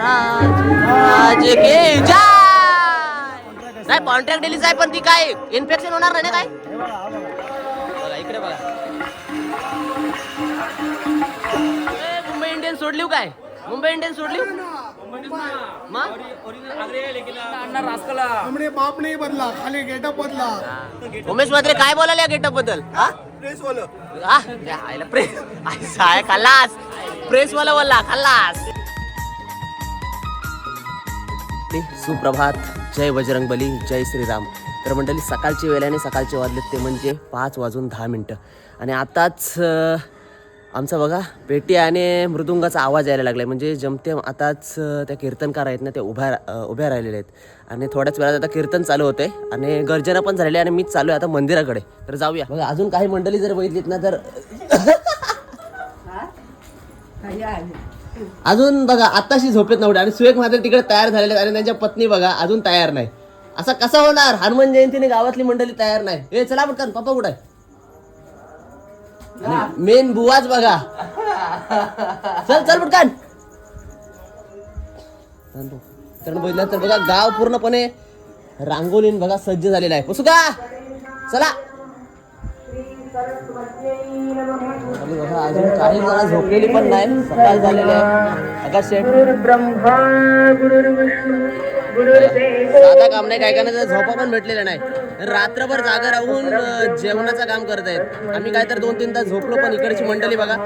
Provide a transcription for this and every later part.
राज के जय! नाही कॉन्ट्रॅक्ट दिलीच आहे पण ती काय इन्फेक्शन होणार नाही ना काय? बघा इकडे बघा मुंबई इंडियन्स सोडली हो काय? मुंबई इंडियन्स सोडली? हमने बाप नहीं बदला खाली गेटअप बदला. उमेश म्हात्रे काय बोलायला या गेटअपबद्दल हा? प्रेस वाला. हा? आईला प्रेस आहे खाल्लास. प्रेस वाला बोलला खाल्लास. सुप्रभात जय बजरंग बली जय श्रीराम. तर मंडळी सकाळची वेळ आणि सकाळचे वाजलेत ते म्हणजे पाच वाजून दहा मिनटं. आणि आताच आमचा बघा पेटी आणि मृदुंगाचा आवाज यायला लागलाय. म्हणजे जमते आताच त्या कीर्तनकार आहेत ना ते उभ्या उभ्या राहिलेले आहेत. आणि थोड्याच वेळात आता कीर्तन चालू होते. आणि गर्जना पण झालेली आहे आणि मीच चालू आहे आता मंदिराकडे. तर जाऊया. बघा अजून काही मंडळी जर बघितलीत ना तर अजून बघा आत्ताशी झोपेत नव्हते आणि सुरेख मात्र तिकडे तयार झालेले आहेत आणि त्यांच्या पत्नी बघा अजून तयार नाही. असं कसा होणार? हनुमान जयंतीने गावातली मंडळी तयार नाही. ए चला पटकन पप्पा कुठे मेन बुवाच बघा. चल चल पटकन. कारण बघितलं तर बघा गाव पूर्णपणे रांगोलीन बघा सज्ज झालेला आहे. बसू का? चला. अजून काही जण झोपलेली पण नाही सकाळ झालेली आहे. आकाश शेठ. ब्रह्मा गुरुर्विष्णू. साधा काम नाही काय काय झोपा पण भेटलेला नाही. रात्रभर जागा राहून जेवणाचं काम करत आहेत आम्ही काय तर दोन तीन तास झोपलो पण इकडची मंडळी बघा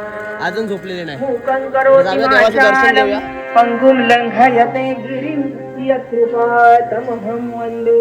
अजून झोपलेली नाही. मूकं दर्शन घेऊया. गिरिं यत्कृपातमहं वन्दे।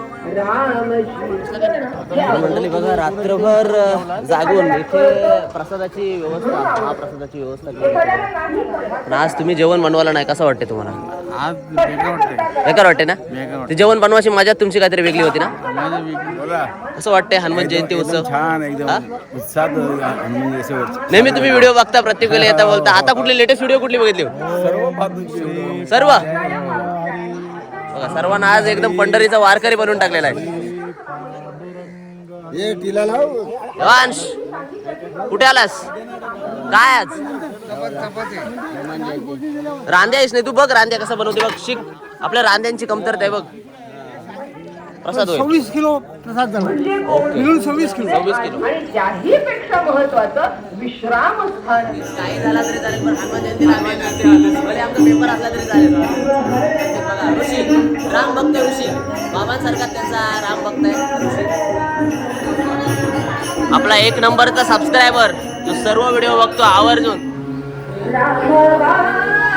मंडळी बघा रात्रभर जागून इथे प्रसादाची व्यवस्था महाप्रसादाची व्यवस्था केली. आज तुम्ही जेवण बनवायला नाही कसं वाटते तुम्हाला? आज बेकार वाटते ना? ते जेवण बनवायची मजा तुमची काहीतरी वेगळी होती ना? कसं वाटतंय हनुमान जयंती उत्सव? छान हा? नेहमी तुम्ही व्हिडिओ बघता प्रत्येक वेळेला येता बोलता. आता कुठली लेटेस्ट व्हिडिओ कुठली बघितली? सर्व? सर्वांना आज एकदम पंढरीचा वारकरी बनवून टाकलेला आहे. देवांश कुठे आलास? काय आज? रांद्या आहेस नाही तू बघ रांद्या कसं बनवते बघ शिक. आपल्या रांद्यांची कमतरता आहे बघ. प्रसाद होईल. सव्वीस किलो प्रसाद झाला. मिळून सव्वीस किलो. सव्वीस किलो. आणि त्याही पेक्षा महत्वाचं विश्राम स्थान. काही झाला तरी चालेल पण हनुमान जयंतीला आम्ही येणार. भले आमचा पेपर असला तरी चालेल. बघा ऋषी राम भक्त ऋषी. बाबांसारखा त्यांचा राम भक्त आहे. ऋषी आपला एक नंबरचा सबस्क्रायबर जो सर्व व्हिडिओ बघतो आवर्जून. तपासत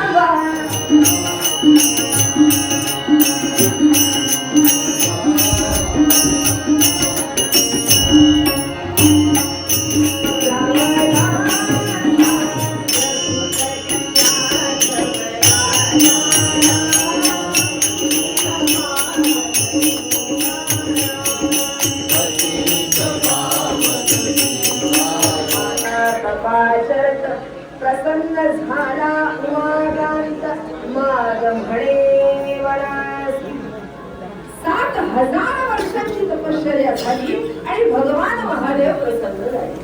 महादेव प्रसन्न झाले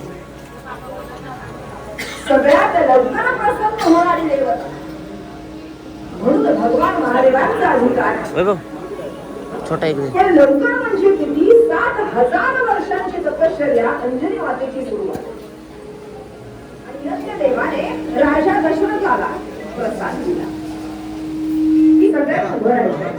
सगळ्यात लवकर प्रसन्न होणारी देवता. म्हणून भगवान महादेवांचा अधिकार आहे. वैभव छोटा एक लवकर म्हणजे किती? सात हजार वर्षांची तपश्चर्या अंजनी मातेची सुरुवात. आणि यज्ञ देवाने राजा दशरथाला प्रसाद दिला. ही सगळ्यात उभं राहायचं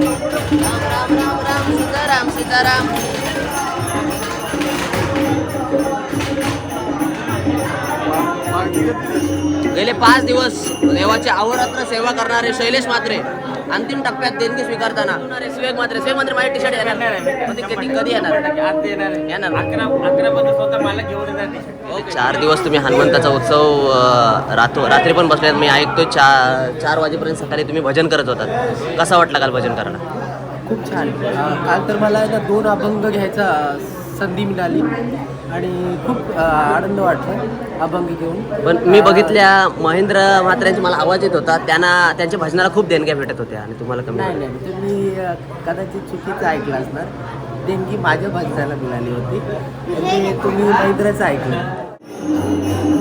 राम राम राम राम सीताराम सीताराम गेले पाच दिवस देवाची अहोरात्र सेवा करणारे शैलेश मात्रे. अंतिम टप्प्यात देणगी स्वीकारताना सुवेग मात्रे सुवेग मात्रे माझी टी शर्ट येणार कधी येणार? येणार ओके. चार दिवस तुम्ही हनुमंताचा उत्सव अं, रातो रात्री पण बसल्यात मी ऐकतो चार चार वाजेपर्यंत सकाळी तुम्ही भजन करत होतात कसा वाटला काल भजन करायला? खूप छान. काल तर मला दोन अभंग घ्यायचा संधी मिळाली. आणि खूप आनंद वाटला अभंग घेऊन. पण मी बघितल्या महेंद्र म्हात्र्यांची मला आवाज येत होता. त्यांना त्यांच्या भजनाला खूप देणग्या भेटत होत्या आणि तुम्हाला कमी नाही नाही तुम्ही अं, कदाचित चुकीचं ऐकलं असणार. देणगी माझ्या भजनाला मिळाली होती. म्हणजे तुम्ही महिंद्राचं ऐकलं.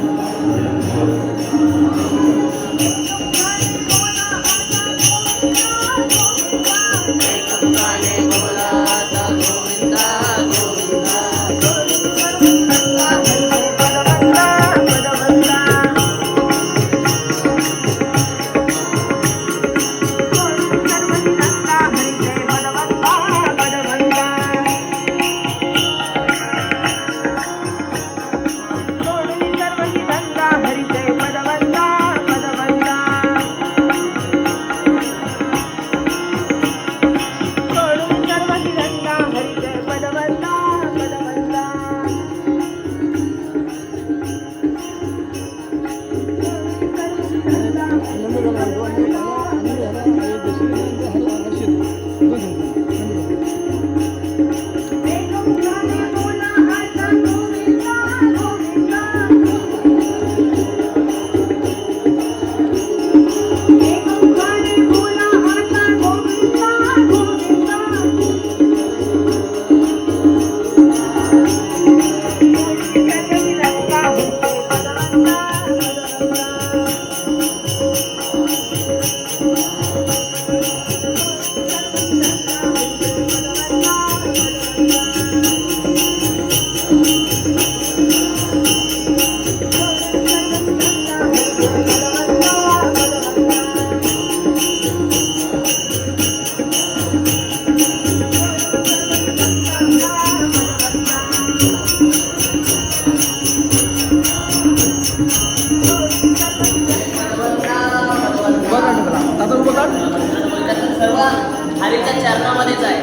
होतात. सर्व हरीच्या चरणामध्येच आहे.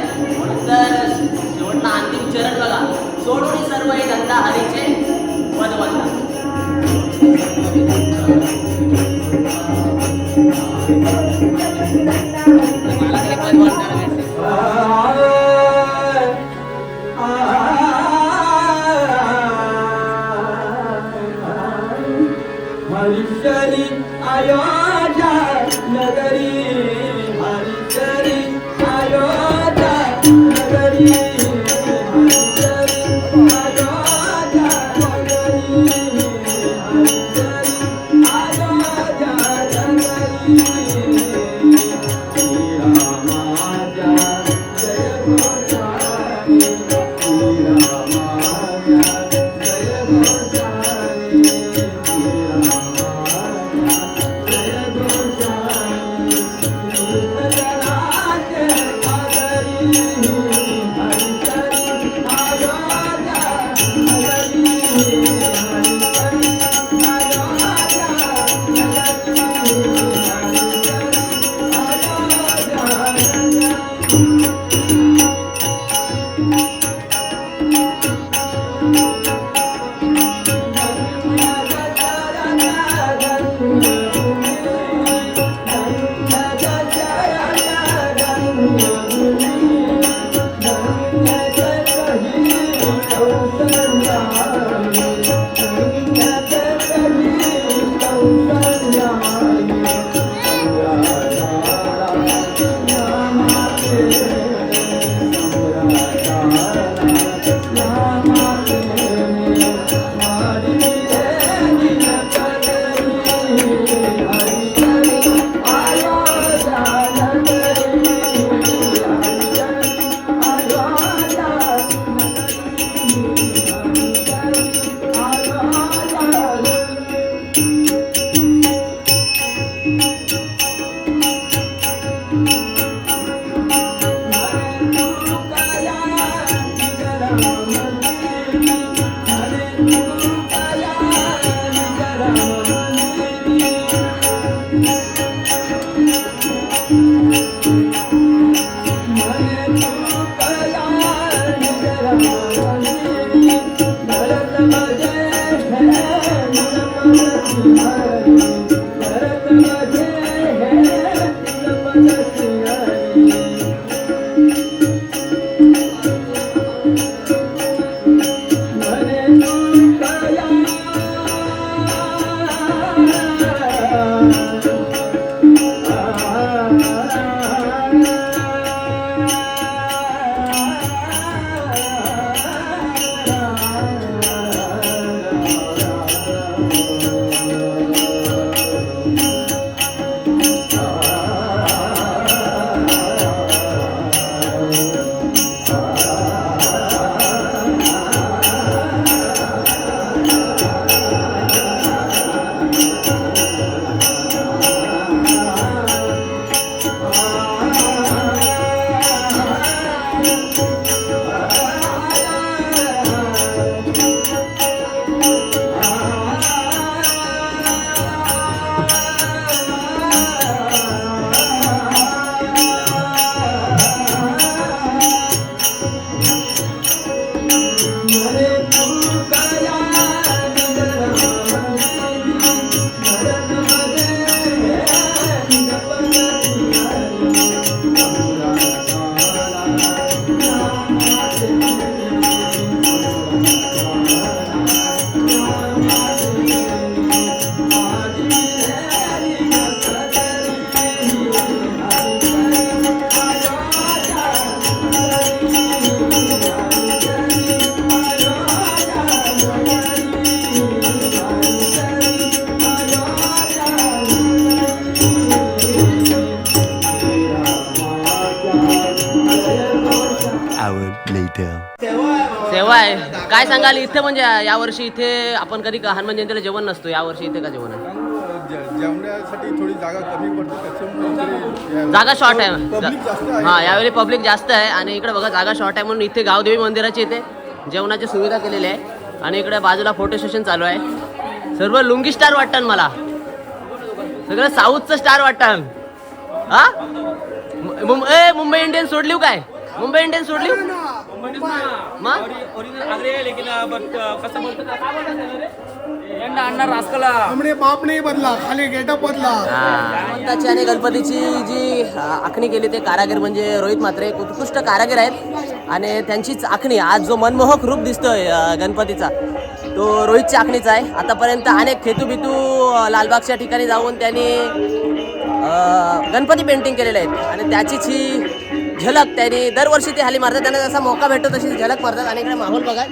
तर शेवटला अंतिम चरण बघा. सोडून सर्व हे धंदा हरीचे पदवंता मला तरी पदवंताला काय सांगाल? इथे म्हणजे यावर्षी इथे आपण कधी हनुमान जयंतीला जेवण नसतो. यावर्षी इथे का जेवण? आहे जेवण्यासाठी थोडी जागा कमी पडते त्याच्यामुळे जागा शॉर्ट आहे. हा यावेळी पब्लिक जास्त आहे. आणि इकडे बघा जागा शॉर्ट आहे म्हणून इथे गावदेवी मंदिराची इथे जेवणाची सुविधा केलेली आहे. आणि इकडे बाजूला फोटो सेशन चालू आहे. सर्व लुंगी स्टार वाटतं मला. सगळं साऊथचं स्टार वाटतं हा? ए, मुंबई इंडियन्स सोडली काय? मुंबई इंडियन्स सोडली मग हमने बाप नहीं बदला खाली गेटअप बदला. हनुमंताची आणि गणपतीची जी आखणी केली ते कारागीर म्हणजे रोहित म्हात्रे एक उत्कृष्ट कारागीर आहेत. आणि त्यांचीच आखणी आज जो मनमोहक रूप दिसतोय गणपतीचा तो रोहितची आखणीचा आहे. आतापर्यंत अनेक खेतू बितू अ, लालबागच्या ठिकाणी जाऊन त्यांनी गणपती पेंटिंग केलेले आहेत. आणि त्याचीच ही झलक त्यांनी दरवर्षी ते हाली मारतात. त्यांना जसा मौका भेटतो तशी झलक मारतात. आणि इकडे माहोल बघा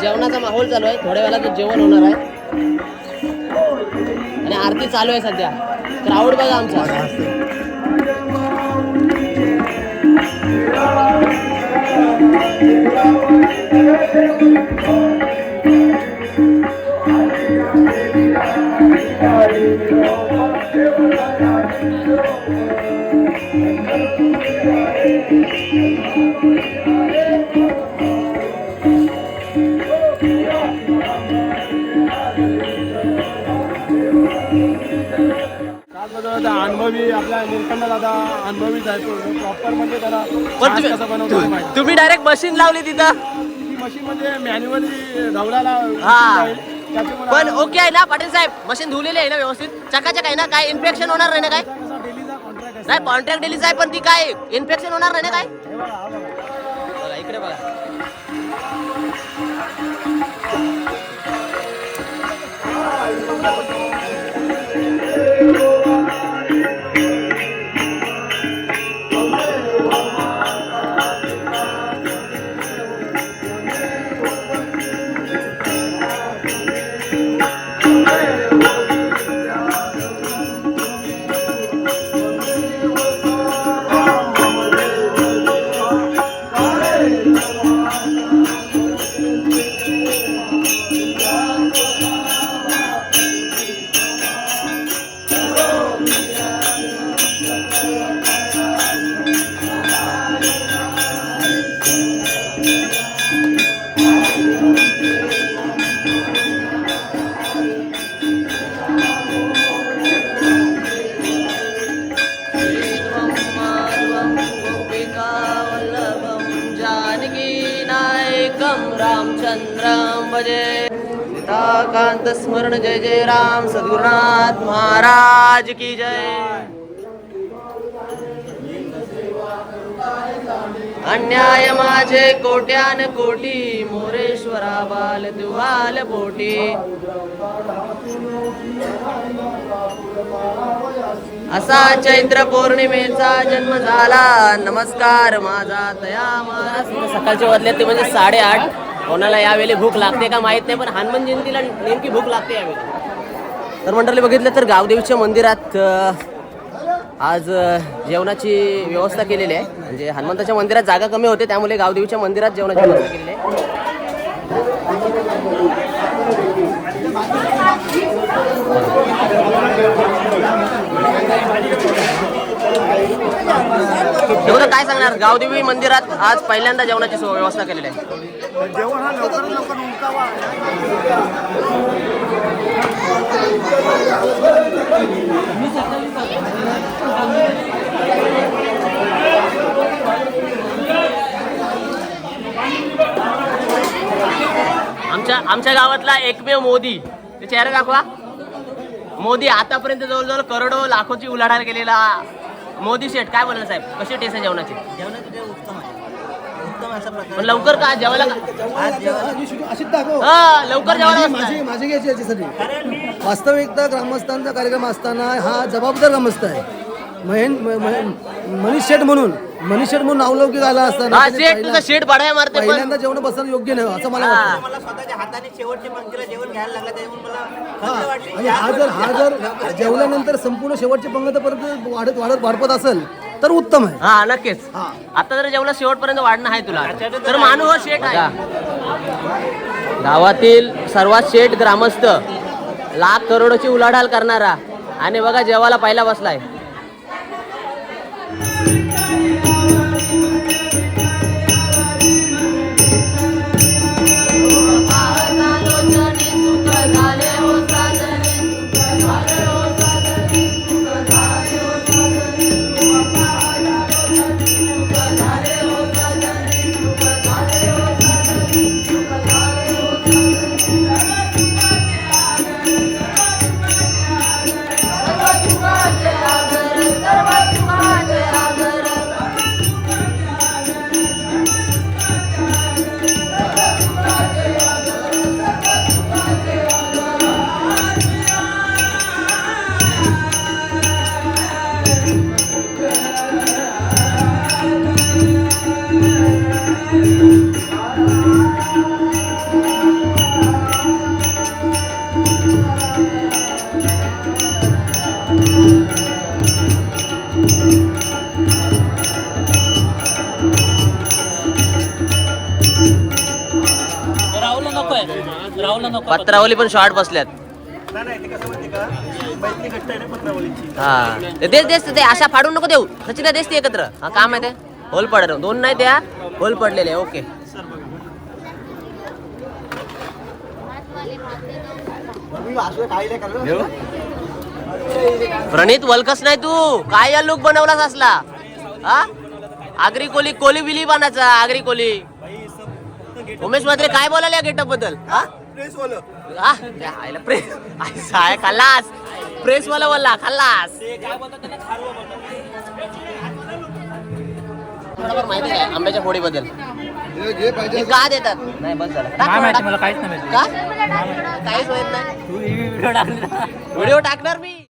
जेवणाचा माहोल चालू आहे. थोड्या वेळात जेवण होणार आहे. आणि आरती चालू आहे सध्या. क्राऊड बघा आमचा. काय अनुभवी आपल्या निलकंठ दादा अनुभवीच आहे प्रॉपर म्हणजे त्याला पण छास कसं बनवतो ते तुम्ही माहिती. तुम्ही डायरेक्ट मशीन लावली तिथं? ती मशीन म्हणजे मॅन्युअली धावल्याला हा. पण ओके आहे ना पाटील साहेब. मशीन धुलेली आहे ना व्यवस्थित? चकाचक आहे ना? काय इन्फेक्शन होणार नाही ना काय? डेलीचा कॉन्ट्रॅक्ट असतो. नाही कॉन्ट्रॅक्ट दिलीच आहे पण ती काय? इन्फेक्शन होणार नाही ना काय? बघा. जय। कांत स्मरण जय जय राम सद्गुरुनाथ महाराज की जय। अन्याय माझे कोट्यान कोटी मोरेश्वरा बाल दुवाल पोटी। असा चैत्र पौर्णिमेचा जन्म झाला. नमस्कार माझा तया महाराज. सकाळचे वाजले ते म्हणजे साडेआठ. कोणाला यावेळी भूक लागते का माहीत नाही पण हनुमान जयंतीला नेमकी भूक लागते यावेळी. तर मंडळी बघितलं तर गावदेवीच्या मंदिरात आज जेवणाची व्यवस्था केलेली आहे. म्हणजे हनुमंताच्या मंदिरात जागा कमी होते त्यामुळे गावदेवीच्या मंदिरात जेवणाची व्यवस्था केलेली आहे. एवढं काय सांगणार? गावदेवी मंदिरात आज पहिल्यांदा जेवणाची व्यवस्था केलेली आहे. जेवण हा लवकरात लवकर आमच्या आमच्या गावातला एकमेव मोदी. ते चेहरा दाखवा. मोदी आतापर्यंत जवळजवळ करोडो लाखोची उलाढाल केलेला मोदी शेठ काय बोलला साहेब? कशी टेस्ट आहे जेवणाची? पण लवकर का? जेवायला का? अशीच दाखव हा, लवकर जेवायला माझी बसताय. माझी घ्यायची याच्यासाठी. वास्तविकता ग्रामस्थांचा कार्यक्रम असताना हा जबाबदार ग्रामस्थ आहे. महेन म- म- मनीष शेठ म्हणून. मनीष शेठ म्हणून नावलौकिक आला असताना हा त्याने शेठ तुझा शेठ बढाया मारते पण. पहिल्यांदा जेवण बसणं योग्य नाही असं मला वाटतं. हा. मला स्वतःच्या हाताने शेवटच्या पंक्तीला जेवण घ्यायला लागलं त्यामुळे मला हा खंत वाटली. आणि हा जर हा जर जेवल्यानंतर संपूर्ण शेवटचे पंगतपर्यंत वाढत वाढत वाढपत असेल तर उत्तम आहे. हा नक्कीच. हा. आता जर जेवढा शेवटपर्यंत वाढणं आहे तुला तर मानू हो शेठ आहे. गावातील सर्वात शेठ ग्रामस्थ लाख करोडची उलाढाल करणारा आणि बघा जेवाला पहिला बसलाय. पत्रावली पण शॉर्ट बसल्यात. हा. देस देस ते अशा फाडून नको देऊ. सचिन देस ते एकत्र. हा काम आहे ते. होल पड दोन नाही त्या होल पडलेले ओके. प्रणित वलकस नाही तू. काय या लुक बनवलास असला? हा? आगरी कोली कोली बिली बनायचा आगरी कोली. उमेश म्हात्रे काय बोलायला गेटअपबद्दल? हा? हा? आईला प्रेस साय खाल्लास? प्रेस वाला बोलला खाल्लास? थोडंफार माहिती आहे आंब्याच्या फोडी बद्दल हे जे पाहिजे हे का देतात? नाही बस झालं. मला. का? काहीच माहीत नाही. व्हिडिओ टाकणार मी.